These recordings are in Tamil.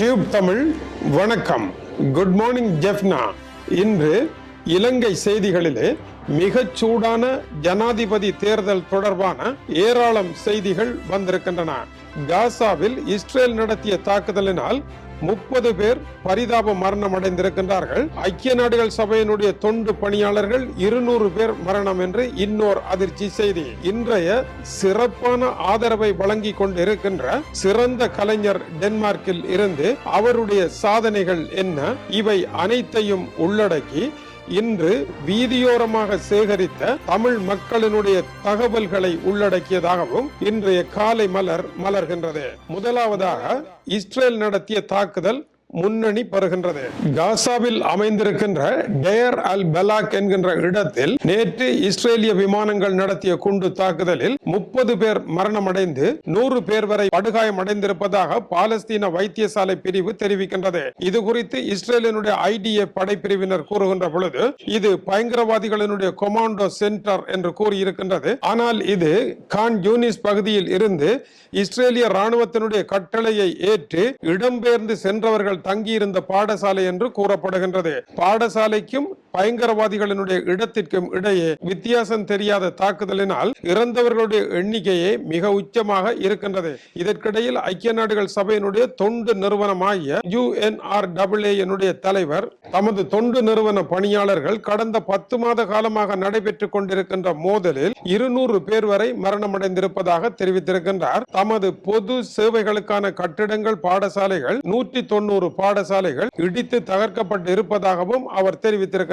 டியூப் தமிழ் வணக்கம். குட் மார்னிங் ஜெஃப்னா இன்று இலங்கை செய்திகளிலே மிகச் சூடான ஜனாதிபதி தேர்தல் தொடர்பான ஏராளம் செய்திகள் வந்திருக்கின்றன. காசாவில் இஸ்ரேல் நடத்திய தாக்குதலினால் முப்பது பேர் பரிதாப மரணம் அடைந்திருக்கின்றார்கள். ஐக்கிய நாடுகள் சபையினுடைய தொண்டு பணியாளர்கள் இருநூறு பேர் மரணம் என்று இன்னொரு அதிர்ச்சி செய்தி. இன்றைய சிறப்பான ஆதரவை வழங்கி கொண்டிருக்கின்ற சிறந்த கலைஞர் டென்மார்க்கில் இருந்து அவருடைய சாதனைகள் என்ன? இவை அனைத்தையும் உள்ளடக்கி இன்று வீதியோரமாக சேகரித்த தமிழ் மக்களினுடைய தகவல்களை உள்ளடக்கியதாகவும் இன்றைய காலை மலர் மலர்கின்றது. முதலாவதாக இஸ்ரேல் நடத்திய தாக்குதல் முன்னணி பெறுகின்றது காசாவில் அமைந்திருக்கின்ற டேர் அல் பலாக் என்கின்ற இடத்தில் நேற்று இஸ்ரேலிய விமானங்கள் நடத்திய குண்டு தாக்குதலில் முப்பது பேர் மரணமடைந்து நூறு பேர் வரை படுகாயமடைந்திருப்பதாக பாலஸ்தீன வைத்தியசாலை பிரிவு தெரிவிக்கின்றது. இது குறித்து இஸ்ரேலினுடைய ஐடிஏ படைப்பிரிவினர் கூறுகின்ற பொழுது இது பயங்கரவாதிகளினுடைய கொமாண்டோ சென்டர் என்று கூறியிருக்கின்றது. ஆனால் இது கான் யூனிஸ் பகுதியில் இருந்து இஸ்ரேலிய ராணுவத்தினுடைய கட்டளையை ஏற்று இடம்பெயர்ந்து சென்றவர்கள் தங்கியிருந்த பாடசாலை என்று கூறப்படுகின்றது. பாடசாலைக்கும் பயங்கரவாதிகளினுடைய இடத்திற்கும் இடையே வித்தியாசம் தெரியாத தாக்குதலினால் இறந்தவர்களுடைய எண்ணிக்கையே மிக உச்சமாக இருக்கின்றது. இதற்கிடையில் ஐக்கிய நாடுகள் சபையினுடைய தொண்டு நிறுவனமாகிய யுஎன்ஆர் தலைவர் தமது தொண்டு நிறுவன பணியாளர்கள் கடந்த பத்து மாத காலமாக நடைபெற்றுக் கொண்டிருக்கின்ற மோதலில் இருநூறு பேர் வரை மரணமடைந்திருப்பதாக தெரிவித்திருக்கின்றார். தமது பொது சேவைகளுக்கான கட்டிடங்கள் பாடசாலைகள் நூற்றி தொண்ணூறு பாடசாலைகள் இடித்து தகர்க்கப்பட்டு இருப்பதாகவும் அவர்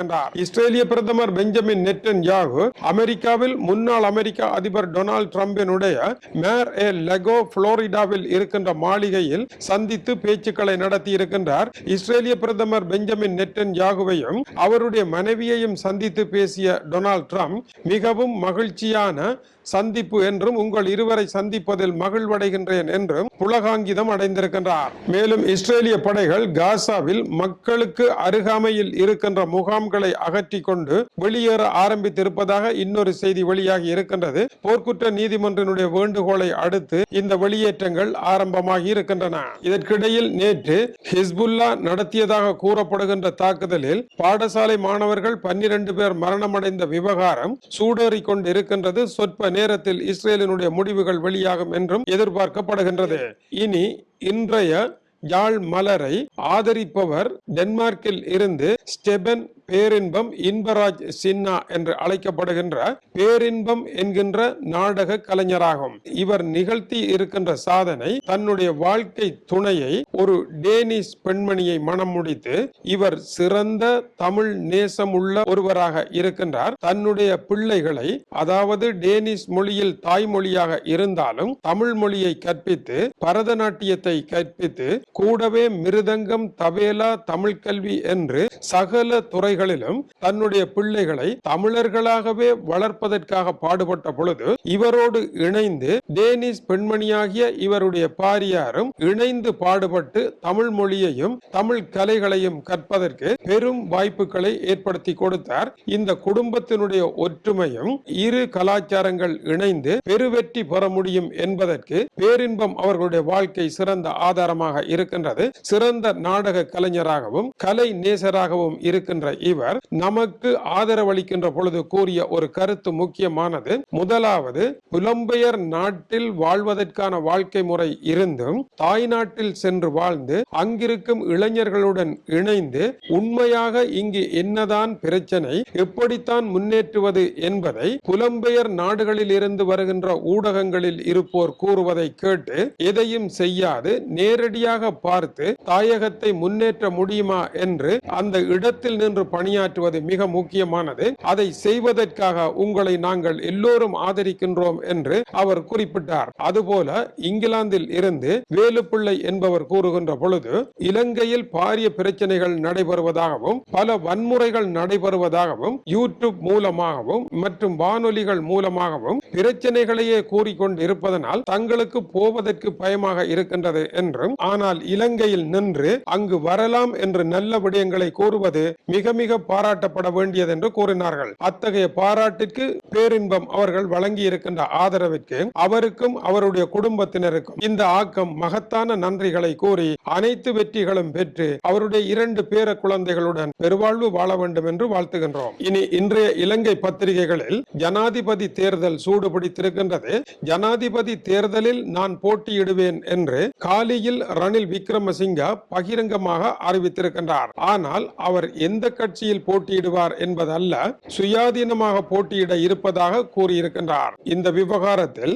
தெரிவித்திருக்கின்றார் இஸ்ரேலிய பிரதமர் பெஞ்சமின் நெட்டன் யாகு அமெரிக்காவில் முன்னாள் அமெரிக்க அதிபர் டொனால்டு டிரம்பினுடைய மேர் ஏ லெகோ புளோரிடாவில் இருக்கின்ற மாளிகையில் சந்தித்து பேச்சுக்களை நடத்தி இருக்கின்றார். இஸ்ரேலிய பிரதமர் பெஞ்சமின் நெட்டன் யாகுவையும் அவருடைய மனைவியையும் சந்தித்து பேசிய டொனால்டு டிரம்ப் மிகவும் மகிழ்ச்சியான சந்திப்பு என்றும் உங்கள் இருவரை சந்திப்பதில் மகிழ்வடைகின்றேன் என்றும் புலகாங்கிதம் அடைந்திருக்கின்றார். மேலும் இஸ்ரேலிய படைகள் காசாவில் மக்களுக்கு அருகாமையில் இருக்கின்ற முகாம்கள் அகற்றி கொண்டு வெளியேற ஆரம்பித்திருப்பதாக இன்னொரு செய்தி வெளியாகி இருக்கின்றது. போர்க்குற்ற நீதிமன்றனுடைய வேண்டுகோளை அடுத்து இந்த வெளியேற்றங்கள் ஆரம்பமாகி இருக்கின்றன. இதற்கிடையில் நேற்று ஹிஸ்புல்லா நடத்தியதாக கூறப்படுகின்ற தாக்குதலில் பாடசாலை மாணவர்கள் பன்னிரண்டு பேர் மரணமடைந்த விவகாரம் சூடேறி கொண்டிருக்கின்றது சொற்ப நேரத்தில் இஸ்ரேலினுடைய முடிவுகள் வெளியாகும் என்றும் எதிர்பார்க்கப்படுகின்றது. இனி இன்றைய யாழ் மலரை ஆதரிப்பவர் டென்மார்க்கில் இருந்து ஸ்டெபன் பேரின்பம் இன்பராஜ் சின்னா என்று அழைக்கப்படுகின்ற பேரின்பம் என்கின்ற நாடக கலைஞராகும். இவர் நிகழ்த்தி இருக்கின்ற சாதனை தன்னுடைய வாழ்க்கை துணையை ஒரு டேனிஷ் பெண்மணியை மனம் முடித்து இவர் சிறந்த தமிழ் நேசம் உள்ள ஒருவராக இருக்கின்றார். தன்னுடைய பிள்ளைகளை அதாவது டேனிஷ் மொழியில் தாய்மொழியாக இருந்தாலும் தமிழ் மொழியை கற்பித்து பரதநாட்டியத்தை கற்பித்து கூடவே மிருதங்கம் தபேலா தமிழ் கல்வி என்று சகல துறை துறைகளிலும் தன்னுடைய பிள்ளைகளை தமிழர்களாகவே வளர்ப்பதற்காக பாடுபட்ட பொழுது இவரோடு இணைந்து டேனிஷ் பெண்மணியாகிய இவருடைய பாரியாரும் இணைந்து பாடுபட்டு தமிழ் மொழியையும் தமிழ் கலைகளையும் கற்பதற்கு பெரும் வாய்ப்புகளை ஏற்படுத்தி கொடுத்தார். இந்த குடும்பத்தினுடைய ஒற்றுமையும் இரு கலாச்சாரங்கள் இணைந்து பெருவெற்றி பெற முடியும் என்பதற்கு பேரின்பம் அவர்களுடைய வாழ்க்கை சிறந்த ஆதாரமாக இருக்கின்றது. சிறந்த நாடக கலைஞராகவும் கலை நேசராகவும் இருக்கின்ற இவர் நமக்கு ஆதரவளிக்கின்ற பொழுது கூறிய ஒரு கருத்து முக்கியமானது. முதலாவது புலம்பெயர் நாட்டில் வாழ்வதற்கான வாழ்க்கை முறை இருந்தும் தாய் நாட்டில் சென்று வாழ்ந்து அங்கிருக்கும் இளைஞர்களுடன் இணைந்து உண்மையாக இங்கு என்னதான் பிரச்சனை எப்படித்தான் முன்னேற்றுவது என்பதை புலம்பெயர் நாடுகளில் இருந்து வருகின்ற ஊடகங்களில் இருப்போர் கூறுவதை கேட்டு எதையும் செய்யாது நேரடியாக பார்த்து தாயகத்தை முன்னேற்ற முடியுமா என்று அந்த இடத்தில் நின்று பணியாற்றுவது மிக முக்கியமானது. அதை செய்வதற்காக உங்களை நாங்கள் எல்லோரும் ஆதரிக்கின்றோம் என்று அவர் குறிப்பிட்டார். அதுபோல இங்கிலாந்தில் இருந்து வேலுப்பிள்ளை என்பவர் கூறுகின்ற பொழுது இலங்கையில் பாரிய பிரச்சனைகள் நடைபெறுவதாகவும் பல வன்முறைகள் நடைபெறுவதாகவும் யூடியூப் மூலமாகவும் மற்றும் வானொலிகள் மூலமாகவும் பிரச்சனைகளையே கூறிக்கொண்டு இருப்பதனால் தங்களுக்கு போவதற்கு பயமாக இருக்கின்றது என்றும் ஆனால் இலங்கையில் நின்று அங்கு வரலாம் என்று நல்ல விடயங்களை கூறுவது மிக மிக மிக பாராட்டப்பட வேண்டியது என்று கூறினார்கள். அத்தகைய பாராட்டிற்கு பேரின்பம் அவர்கள் வழங்கி இருக்கின்ற ஆதரவிற்கு அவருக்கும் அவருடைய குடும்பத்தினருக்கும் இந்த ஆக்கம் மகத்தான நன்றிகளை கூறி அனைத்து வெற்றிகளும் பெற்று அவருடைய இரண்டு பேர குழந்தைகளுடன் பெருவாழ்வு வாழ வேண்டும் என்று வாழ்த்துகின்றோம். இனி இன்றைய இலங்கை பத்திரிகைகளில் ஜனாதிபதி தேர்தல் சூடுபிடித்திருக்கின்றது. ஜனாதிபதி தேர்தலில் நான் போட்டியிடுவேன் என்று காலியில் ரணில் விக்ரமசிங்க பகிரங்கமாக அறிவித்திருக்கின்றார். ஆனால் அவர் எந்த கட்சி கட்சியில் போட்டியிடுவார் என்பதல்ல சுயாதீனமாக போட்டியிட இருப்பதாக கூறியிருக்கின்றார். இந்த விவகாரத்தில்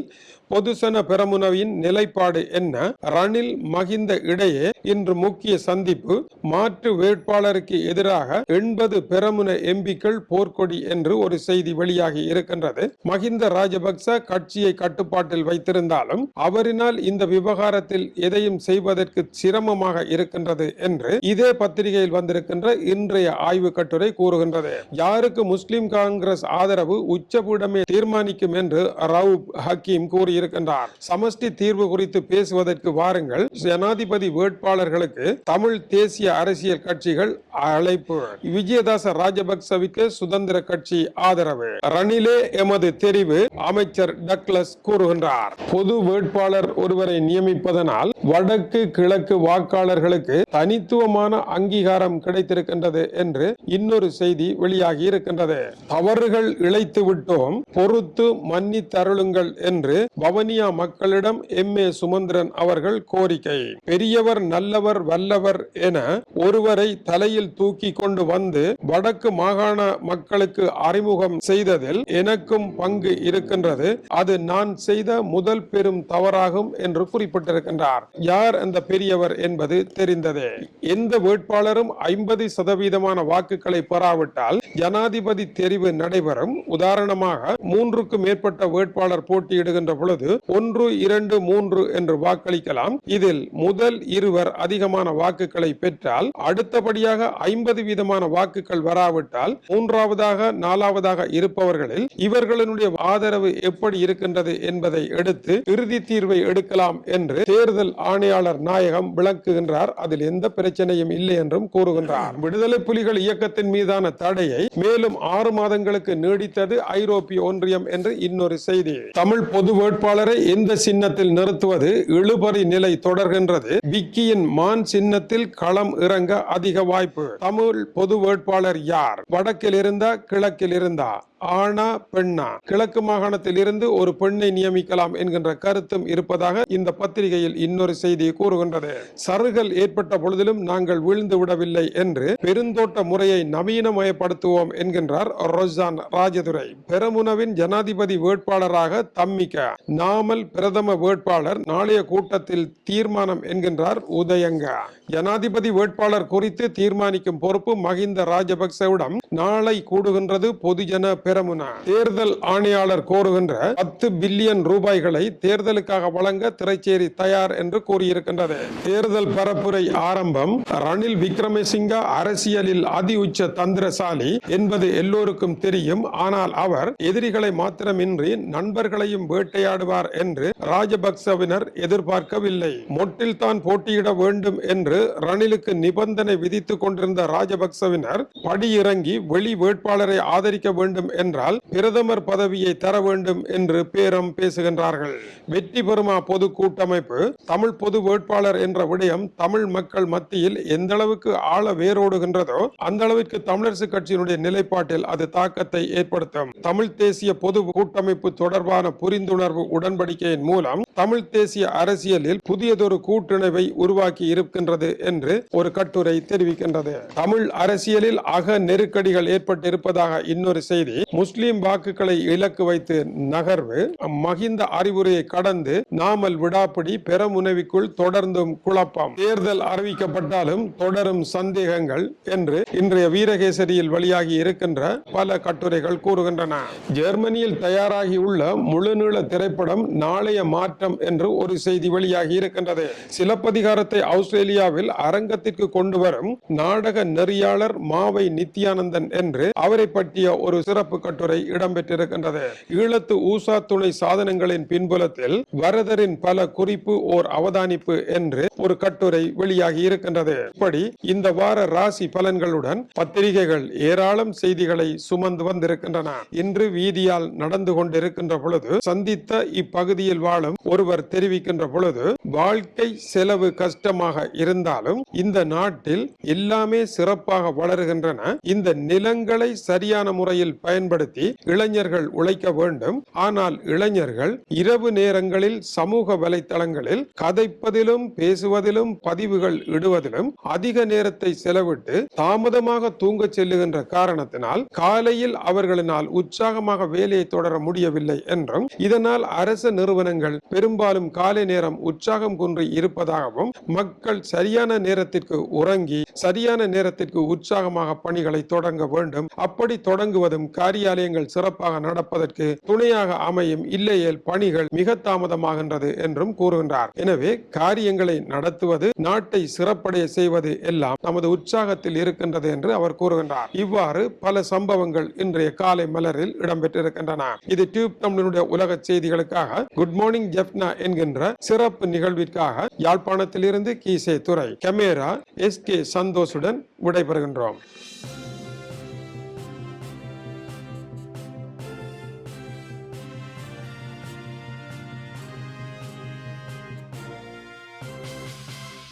பொதுசன பெரமுனவின் நிலைப்பாடு என்ன? ரணில் மகிந்த இடையே இன்று முக்கிய சந்திப்பு. மாற்று வேட்பாளருக்கு எதிராக எண்பது பெரமுன எம்பிக்கள் போர்க்கொடி என்று ஒரு செய்தி வெளியாகி இருக்கின்றது. மகிந்த ராஜபக்ச கட்சியை கட்டுப்பாட்டில் வைத்திருந்தாலும் அவரினால் இந்த விவகாரத்தில் எதையும் செய்வதற்கு சிரமமாக இருக்கின்றது என்று இதே பத்திரிகையில் வந்திருக்கின்ற இன்றைய ஆய்வு கட்டுரை கூறுகின்றது. யாருக்கு முஸ்லிம் காங்கிரஸ் ஆதரவு உச்சபூடமே தீர்மானிக்கும் என்று ரவுப் ஹக்கீம் இருக்கின்றார். சமஷ்டி தீர்வு குறித்து பேசுவதற்கு வாருங்கள். ஜனாதிபதி வேட்பாளர்களுக்கு தமிழ் தேசிய அரசியல் கட்சிகள் அழைப்பு. விஜயதாச ராஜபக்சவிக்கு சுதந்திர கட்சி ஆதரவு. ரணிலே எமது தெரிவு அமைச்சர் டக்ளஸ் கூறுகின்றார். பொது வேட்பாளர் ஒருவரை நியமிப்பதனால் வடக்கு கிழக்கு வாக்காளர்களுக்கு தனித்துவமான அங்கீகாரம் கிடைத்திருக்கின்றது என்று இன்னொரு செய்தி வெளியாகி இருக்கின்றது. தவறுகள் இழைத்து விட்டோம் பொறுத்து மன்னித்தருளுங்கள் என்று வவனியா மக்களிடம் எம். ஏ. சுமந்திரன் அவர்கள் கோரிக்கை. பெரியவர் நல்லவர் வல்லவர் என ஒருவரை தலையில் தூக்கி கொண்டு வந்து வடக்கு மாகாண மக்களுக்கு அறிமுகம் செய்ததில் எனக்கும் பங்கு இருக்கின்றது. அது நான் செய்த முதல் பெரும் தவறாகும் என்று குறிப்பிட்டிருக்கின்றார். யார் அந்த பெரியவர் என்பது தெரிந்ததே. எந்த வேட்பாளரும் ஐம்பது சதவீதமான வாக்குகளை பெறாவிட்டால் ஜனாதிபதி தெரிவு நடைபெறும். உதாரணமாக மூன்றுக்கும் மேற்பட்ட வேட்பாளர் போட்டியிடுகின்ற பொழுது ஒன்று இரண்டு மூன்று என்று வாக்களிக்கலாம். இதில் முதல் இருவர் அதிகமான வாக்குகளை பெற்றால் அடுத்தபடியாக ஐம்பது வீதமான வாக்குகள் வராவிட்டால் மூன்றாவதாக நாலாவதாக இருப்பவர்களில் இவர்களுடைய ஆதரவு எப்படி இருக்கின்றது என்பதை எடுத்து இறுதி தீர்வை எடுக்கலாம் என்று தேர்தல் ஆணையாளர் நாயகம் விளக்குகின்றார். அதில் எந்த பிரச்சனையும் இல்லை என்றும் கூறுகின்றார். விடுதலை புலிகள் இயக்கத்தின் மீதான தடையை மேலும் ஆறு மாதங்களுக்கு நீடித்தது ஐரோப்பிய ஒன்றியம் என்று இன்னொரு செய்தி. தமிழ் பொது வேட்பாளரை எந்த சின்னத்தில் நிறுத்துவது இழுபறி நிலை தொடர்கின்றது? விக்கியின் மான் சின்னத்தில் களம் இறங்க அதிக வாய்ப்பு. தமிழ் பொது வேட்பாளர் யார்? வடக்கில் இருந்தா கிழக்கில் இருந்தா? ஆனா பெண்ணா? கிழக்கு மாகாணத்தில் இருந்து ஒரு பெண்ணை நியமிக்கலாம் என்கின்ற கருத்தும் இருப்பதாக இந்த பத்திரிகையில் இன்னொரு செய்தி கூறுகின்றது. சருகல் ஏற்பட்ட பொழுதிலும் நாங்கள் வீழ்ந்து விடவில்லை என்று பெருந்தோட்ட முறையை நவீனமயப்படுத்துவோம் என்கின்றார் ரொசான் ராஜதுரை. பெரமுனவின் ஜனாதிபதி வேட்பாளராக தம்மிக்க நாமல் பிரதம வேட்பாளர் நாளைய கூட்டத்தில் தீர்மானம் என்கின்றார் உதயங்க. ஜனாதிபதி வேட்பாளர் குறித்து தீர்மானிக்கும் பொறுப்பு மகிந்த ராஜபக்சவிடம் நாளை கூடுகின்றது பொதுஜன பெரமுன. தேர்தல் ஆணையாளர் கோருகின்ற பத்து பில்லியன் ரூபாய்களை தேர்தலுக்காக வழங்க திரைச்சேரி தயார் என்று கூறியிருக்கின்றது. தேர்தல் பரப்புரை ஆரம்பம் ரணில் விக்ரமசிங்க அரசியலில் அதி உச்ச தந்திரசாலி என்பது எல்லோருக்கும் தெரியும். ஆனால் அவர் எதிரிகளை மாத்திரமின்றி நண்பர்களையும் போட்டியிடுவார் என்று ராஜபக்சவினர் எதிர்பார்க்கவில்லை. மொட்டில் தான் போட்டியிட வேண்டும் என்று ரணிலுக்கு நிபந்தனை விதித்துக் கொண்டிருந்த ராஜபக்சவினர் படியிறங்கி வெளி வேட்பாளரை ஆதரிக்க வேண்டும் என்றால் பிரதமர் பதவியை தர வேண்டும் என்று பேரம் பேசுகின்றார்கள். வெற்றி பெருமா பொது கூட்டமைப்பு? தமிழ் பொது வேட்பாளர் என்ற விடயம் தமிழ் மக்கள் மத்தியில் எந்த அளவுக்கு ஆழ வேரோடுகின்றதோ அந்த அளவிற்கு தமிழரசு கட்சியினுடைய நிலைப்பாட்டில் அது தாக்கத்தை ஏற்படுத்தும். தமிழ் தேசிய பொது கூட்டமைப்பு தொடர்பான புரிந்துணர்வு உடன்படிக்கையின் மூலம் தமிழ் தேசிய அரசியலில் புதியதொரு கூட்டிணைவை உருவாக்கி இருக்கின்றது என்று ஒரு கட்டுரை தெரிவிக்கின்றது. தமிழ் அரசியலில் அக நெருக்கடிகள் ஏற்பட்டிருப்பதாக இன்னொரு செய்தி முஸ்லிம் வாக்குகளை இலக்கு வைத்து நகர்வு மகிந்த அறிவுரையை கடந்து நாமல் விடாப்பிடி பெருமுனைவிக்குள் தொடர்ந்தும் குழப்பம். தேர்தல் அறிவிக்கப்பட்டாலும் தொடரும் சந்தேகங்கள் என்று இன்றைய வீரகேசரியில் வெளியாகி இருக்கின்ற பல கட்டுரைகள் கூறுகின்றன. ஜெர்மனியில் தயாராகி உள்ள முழுநீள திரைப்படம் நாளைய மாற்றம் என்று ஒரு செய்தி வெளியாகி இருக்கின்றது. சிலப்பதிகாரத்தை ஆஸ்திரேலியாவில் அரங்கத்திற்கு கொண்டு வரும் நாடக நெறியாளர் மாவை நித்யானந்தன் என்று அவரை பற்றிய ஒரு சிறப்பு கட்டுரை இடம்பெற்றிருக்கின்றது. ஈழத்து ஊசா துணை சாதனங்களின் பின்புலத்தில் வரதரின் பல குறிப்பு ஓர் அவதானிப்பு என்று ஒரு கட்டுரை வெளியாகி இருக்கின்றது. இப்படி இந்த வார ராசி பலன்களுடன் பத்திரிகைகள் ஏராளம் செய்திகளை சுமந்து வந்திருக்கின்றன. இன்று வீதியால் நடந்து கொண்டிருக்கின்ற பொழுது சந்தித்த இப்பகுதியில் வாழும் ஒருவர் தெரிவிக்கின்ற பொழுது வாழ்க்கை செலவு கஷ்டமாக இருந்தாலும் இந்த நாட்டில் எல்லாமே சிறப்பாக வளர்கின்றன. இந்த நிலங்களை சரியான முறையில் பயன்படுத்தி இளைஞர்கள் உழைக்க வேண்டும். ஆனால் இளைஞர்கள் இரவு நேரங்களில் சமூக வலைத்தளங்களில் கதைப்பதிலும் பேசுவதிலும் பதிவுகள் இடுவதிலும் அதிக நேரத்தை செலவிட்டு தாமதமாக தூங்க செல்லுகின்ற காரணத்தினால் காலையில் அவர்களினால் உற்சாகமாக வேலையை தொடர முடியவில்லை என்றும் இதனால் அரசு நிறுவனங்கள் பெரும்பாலும் காலை நேரம் உற்சாகம் குன்றி இருப்பதாகவும் மக்கள் சரியான நேரத்திற்கு உறங்கி சரியான நேரத்திற்கு உற்சாகமாக பணிகளை தொடங்க வேண்டும். அப்படி தொடங்குவதும் காரியாலயங்கள் சிறப்பாக நடப்பதற்கு துணையாக அமையும் இல்லையேல் பணிகள் மிக தாமதமாகின்றது என்றும் கூறுகின்றார். எனவே காரியங்களை நடத்துவது நாட்டை சிறப்படைய செய்வது எல்லாம் நமது உற்சாகத்தில் இருக்கின்றது என்று அவர் கூறுகின்றார். இவ்வாறு பல சம்பவங்கள் இன்றைய காலை மலரில் இடம்பெற்றிருக்கின்றன. இது டியூப் தமிழனுடைய உலக செய்திகளை நேயர்களுக்காக குட் மார்னிங் ஜெப்னா என்கின்ற சிறப்பு நிகழ்விற்காக யாழ்ப்பாணத்திலிருந்து கீசே துறை கமேரா எஸ் கே சந்தோஷுடன் விடைபெறுகின்றோம்.